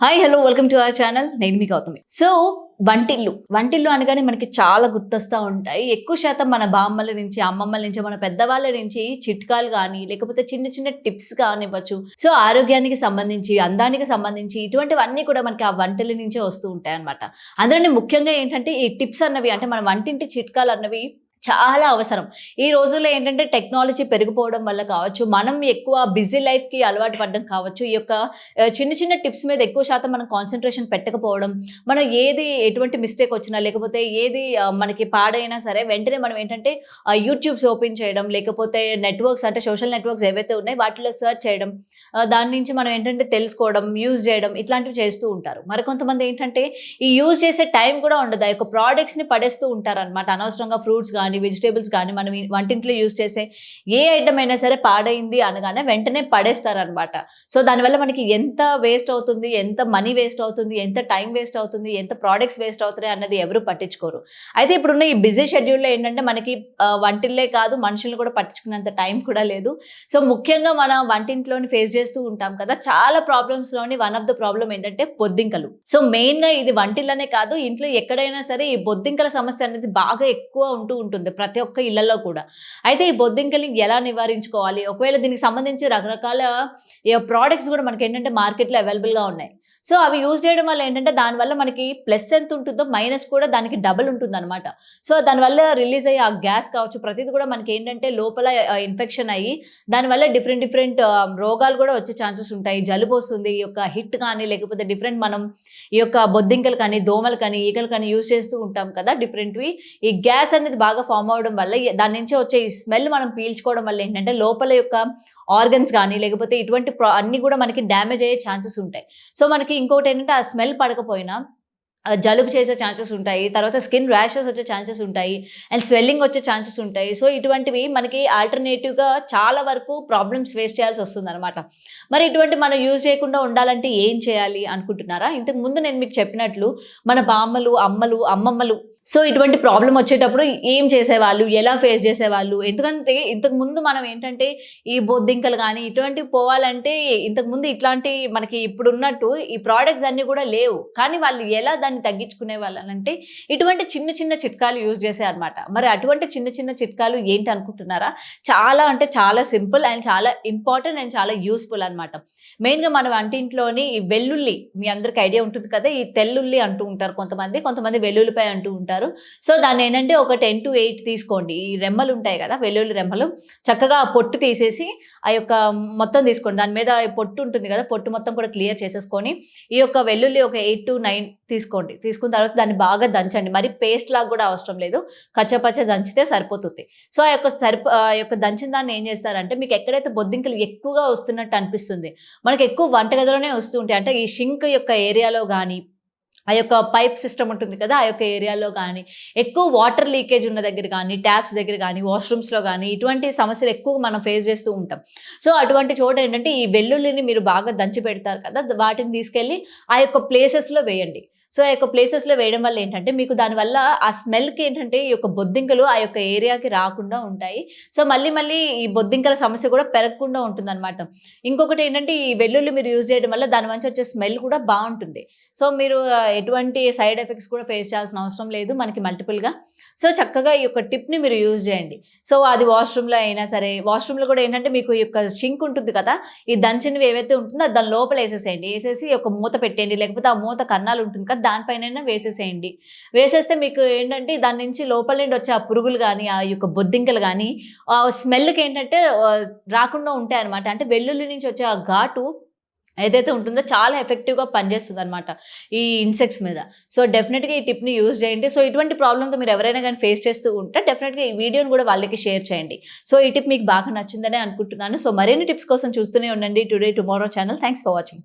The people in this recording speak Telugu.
Hi hello welcome to our channel నేను మీ గౌతమి. సో వంటిల్లు. వంటిల్లు అనగానే మనకి చాలా గుర్తొస్తూ ఉంటాయి. ఎక్కువ శాతం మన బామ్మల నుంచి అమ్మమ్మల నుంచి మన పెద్దవాళ్ళ నుంచి చిట్కాలు కానీ లేకపోతే చిన్న చిన్న టిప్స్ కానివ్వచ్చు. సో ఆరోగ్యానికి సంబంధించి అందానికి సంబంధించి ఇటువంటివన్నీ కూడా మనకి ఆ వంటల నుంచే వస్తూ ఉంటాయి అనమాట అందులోనే ముఖ్యంగా ఏంటంటే ఈ టిప్స్ అన్నవి అంటే మన వంటింటి చిట్కాలు అన్నవి చాలా అవసరం. ఈ రోజుల్లో ఏంటంటే టెక్నాలజీ పెరిగిపోవడం వల్ల కావచ్చు మనం ఎక్కువ బిజీ లైఫ్కి అలవాటు పడడం కావచ్చు ఈ యొక్క చిన్న చిన్న టిప్స్ మీద ఎక్కువ శాతం మనం కాన్సన్ట్రేషన్ పెట్టకపోవడం మనం ఏది ఎటువంటి మిస్టేక్ వచ్చినా లేకపోతే ఏది మనకి పాడైనా సరే వెంటనే మనం ఏంటంటే యూట్యూబ్స్ ఓపెన్ చేయడం లేకపోతే నెట్వర్క్స్ అంటే సోషల్ నెట్వర్క్స్ ఏవైతే ఉన్నాయో వాటిలో సెర్చ్ చేయడం దాని నుంచి మనం ఏంటంటే తెలుసుకోవడం యూజ్ చేయడం ఇట్లాంటివి చేస్తూ ఉంటారు. మరి కొంతమంది ఏంటంటే ఈ యూజ్ చేసే టైం కూడా ఉండదు. ఆ యొక్క ప్రోడక్ట్స్ని పడేస్తూ ఉంటారు అనమాట అనవసరంగా ఫ్రూట్స్ కానీ వెజిటేబుల్స్ కానీ మనం వంటింట్లో యూజ్ చేసే ఏ ఐటమ్ అయినా సరే పాడైంది అనగానే వెంటనే పడేస్తారు అనమాట సో దానివల్ల మనకి ఎంత వేస్ట్ అవుతుంది ఎంత మనీ వేస్ట్ అవుతుంది ఎంత టైం వేస్ట్ అవుతుంది ఎంత ప్రోడక్ట్స్ వేస్ట్ అవుతున్నాయి అన్నది ఎవరు పట్టించుకోరు. అయితే ఇప్పుడున్న ఈ బిజీ షెడ్యూల్లో ఏంటంటే మనకి వంటిల్లే కాదు మనుషులను కూడా పట్టించుకునేంత టైం కూడా లేదు. సో ముఖ్యంగా మన వంటింట్లోని ఫేస్ చేస్తూ ఉంటాం కదా చాలా ప్రాబ్లమ్స్లోని వన్ ఆఫ్ ద ప్రాబ్లం ఏంటంటే బొద్దింకలు. సో మెయిన్గా ఇది వంటిల్లనే కాదు ఇంట్లో ఎక్కడైనా సరే ఈ బొద్దింకల సమస్య అనేది బాగా ఎక్కువ ఉంటూ ఉంటుంది. ప్రతి ఒక్క ఇళ్ళలో కూడా. అయితే ఈ బొద్దింకల్ని ఎలా నివారించుకోవాలి? ఒకవేళ దీనికి సంబంధించి రకరకాల ప్రోడక్ట్స్ కూడా మనకి ఏంటంటే మార్కెట్లో అవైలబుల్గా ఉన్నాయి. సో అవి యూజ్ చేయడం వల్ల ఏంటంటే దానివల్ల మనకి ప్లస్ ఎంత ఉంటుందో మైనస్ కూడా దానికి డబుల్ ఉంటుంది అనమాట సో దానివల్ల రిలీజ్ అయ్యే ఆ గ్యాస్ కావచ్చు ప్రతిదీ కూడా మనకి ఏంటంటే లోపల ఇన్ఫెక్షన్ అయ్యి దానివల్ల డిఫరెంట్ డిఫరెంట్ రోగాలు కూడా వచ్చే ఛాన్సెస్ ఉంటాయి. జలుబు వస్తుంది ఈ యొక్క హిట్ కానీ లేకపోతే డిఫరెంట్ మనం ఈ యొక్క బొద్దింకలు కానీ దోమలు కానీ ఈగలు కానీ యూజ్ చేస్తూ ఉంటాం కదా డిఫరెంట్వి ఈ గ్యాస్ అనేది బాగా ఫామ్ అవడం వల్ల దాని నుంచి వచ్చే ఈ స్మెల్ మనం పీల్చుకోవడం వల్ల ఏంటంటే లోపల యొక్క ఆర్గన్స్ కానీ లేకపోతే ఇటువంటి అన్నీ కూడా మనకి డ్యామేజ్ అయ్యే ఛాన్సెస్ ఉంటాయి. సో మనకి ఇంకోటి ఏంటంటే ఆ స్మెల్ పడకపోయినా జలుబు చేసే ఛాన్సెస్ ఉంటాయి తర్వాత స్కిన్ ర్యాషెస్ వచ్చే ఛాన్సెస్ ఉంటాయి అండ్ స్వెల్లింగ్ వచ్చే ఛాన్సెస్ ఉంటాయి. సో ఇటువంటివి మనకి ఆల్టర్నేటివ్గా చాలా వరకు ప్రాబ్లమ్స్ ఫేస్ చేయాల్సి వస్తుంది అనమాట మరి ఇటువంటి మనం యూజ్ చేయకుండా ఉండాలంటే ఏం చేయాలి అనుకుంటున్నారా? ఇంతకు ముందు నేను మీకు చెప్పినట్లు మన బామ్మలు అమ్మలు అమ్మమ్మలు సో ఇటువంటి ప్రాబ్లం వచ్చేటప్పుడు ఏం చేసేవాళ్ళు? ఎలా ఫేస్ చేసేవాళ్ళు? ఎందుకంటే ఇంతకు ముందు మనం ఏంటంటే ఈ బొద్దింకలు కానీ ఇటువంటివి పోవాలంటే ఇంతకుముందు ఇట్లాంటి మనకి ఇప్పుడు ఉన్నట్టు ఈ ప్రోడక్ట్స్ అన్నీ కూడా లేవు. కానీ వాళ్ళు ఎలా దాన్ని తగ్గించుకునే వాళ్ళనంటే ఇటువంటి చిన్న చిన్న చిట్కాలు యూజ్ చేశారనమాట మరి అటువంటి చిన్న చిన్న చిట్కాలు ఏంటి అనుకుంటున్నారా? చాలా అంటే చాలా సింపుల్ అండ్ చాలా ఇంపార్టెంట్ అండ్ చాలా యూస్ఫుల్ అనమాట మెయిన్గా మన వంటింట్లోని ఈ వెల్లుల్లి మీ అందరికి ఐడియా ఉంటుంది కదా ఈ తెల్లుల్లి అంటూ ఉంటారు కొంతమంది కొంతమంది వెల్లుల్లిపాయ అంటూ ఉంటారు. సో దాన్ని ఏంటంటే ఒక టెన్ టు ఎయిట్ తీసుకోండి. ఈ రెమ్మలు ఉంటాయి కదా వెల్లుల్లి రెమ్మలు. చక్కగా పొట్టు తీసేసి ఆ యొక్క మొత్తం తీసుకోండి. దాని మీద పొట్టు ఉంటుంది కదా పొట్టు మొత్తం కూడా క్లియర్ చేసేసుకొని ఈ యొక్క వెల్లుల్లి ఒక ఎయిట్ టు నైన్ తీసుకోండి. తీసుకున్న తర్వాత దాన్ని బాగా దంచండి. మరి పేస్ట్ లాగా కూడా అవసరం లేదు. కచ్చపచ్చ దంచితే సరిపోతుంది. సో ఆ యొక్క సరిపో ఆ యొక్క దంచిన దాన్ని ఏం చేస్తారంటే మీకు ఎక్కడైతే బొద్దింకలు ఎక్కువగా వస్తున్నట్టు అనిపిస్తుంది మనకి ఎక్కువ వంటగదిలోనే వస్తూ ఉంటాయి. అంటే ఈ షింక్ యొక్క ఏరియాలో కానీ ఆ యొక్క పైప్ సిస్టమ్ ఉంటుంది కదా ఆ యొక్క ఏరియాలో కానీ ఎక్కువ వాటర్ లీకేజ్ ఉన్న దగ్గర కానీ ట్యాప్స్ దగ్గర కానీ వాష్రూమ్స్లో కానీ ఇటువంటి సమస్యలు ఎక్కువ మనం ఫేస్ చేస్తూ ఉంటాం. సో అటువంటి చోట ఏంటంటే ఈ వెల్లుల్లిని మీరు బాగా దంచి పెడతారు కదా వాటిని తీసుకెళ్ళి ఆ యొక్క ప్లేసెస్లో వేయండి. సో ఆ యొక్క ప్లేసెస్లో వేయడం వల్ల ఏంటంటే మీకు దానివల్ల ఆ స్మెల్కి ఏంటంటే ఈ యొక్క బొద్దింకలు ఆ యొక్క ఏరియాకి రాకుండా ఉంటాయి. సో మళ్ళీ మళ్ళీ ఈ బొద్దింకల సమస్య కూడా పెరగకుండా ఉంటుంది అనమాట ఇంకొకటి ఏంటంటే ఈ వెల్లుల్లి మీరు యూజ్ చేయడం వల్ల దాని నుంచి వచ్చే స్మెల్ కూడా బాగుంటుంది. సో మీరు ఎటువంటి సైడ్ ఎఫెక్ట్స్ కూడా ఫేస్ చేయాల్సిన అవసరం లేదు మనకి మల్టిపుల్గా సో చక్కగా ఈ యొక్క టిప్ని మీరు యూజ్ చేయండి. సో అది వాష్రూమ్లో అయినా సరే వాష్రూమ్లో కూడా ఏంటంటే మీకు ఈ యొక్క షింక్ ఉంటుంది కదా ఈ దంచినవి ఏవైతే ఉంటుందో దాని లోపల వేసేసేయండి. వేసేసి ఒక మూత పెట్టేయండి లేకపోతే ఆ మూత కన్నాలు ఉంటుంది కదా దానిపైన వేసేసేయండి. వేసేస్తే మీకు ఏంటంటే దాని నుంచి లోపల నుండి వచ్చే ఆ పురుగులు కానీ ఆ యొక్క బొద్దింకలు కానీ ఆ స్మెల్కి ఏంటంటే రాకుండా ఉంటాయి అనమాట అంటే వెల్లుల్లి నుంచి వచ్చే ఆ ఘాటు ఏదైతే ఉంటుందో చాలా ఎఫెక్టివ్గా పనిచేస్తుంది అనమాట ఈ ఇన్సెక్ట్స్ మీద. సో డెఫినెట్గా ఈ టిప్ని యూజ్ చేయండి. సో ఇటువంటి ప్రాబ్లంతో మీరు ఎవరైనా కానీ ఫేస్ చేస్తూ ఉంటే డెఫినెట్గా ఈ వీడియోని కూడా వాళ్ళకి షేర్ చేయండి. సో ఈ టిప్ మీకు బాగా నచ్చిందని అనుకుంటున్నాను. సో మరిన్ని టిప్స్ కోసం చూస్తూనే ఉండండి. Today tomorrow channel thanks for watching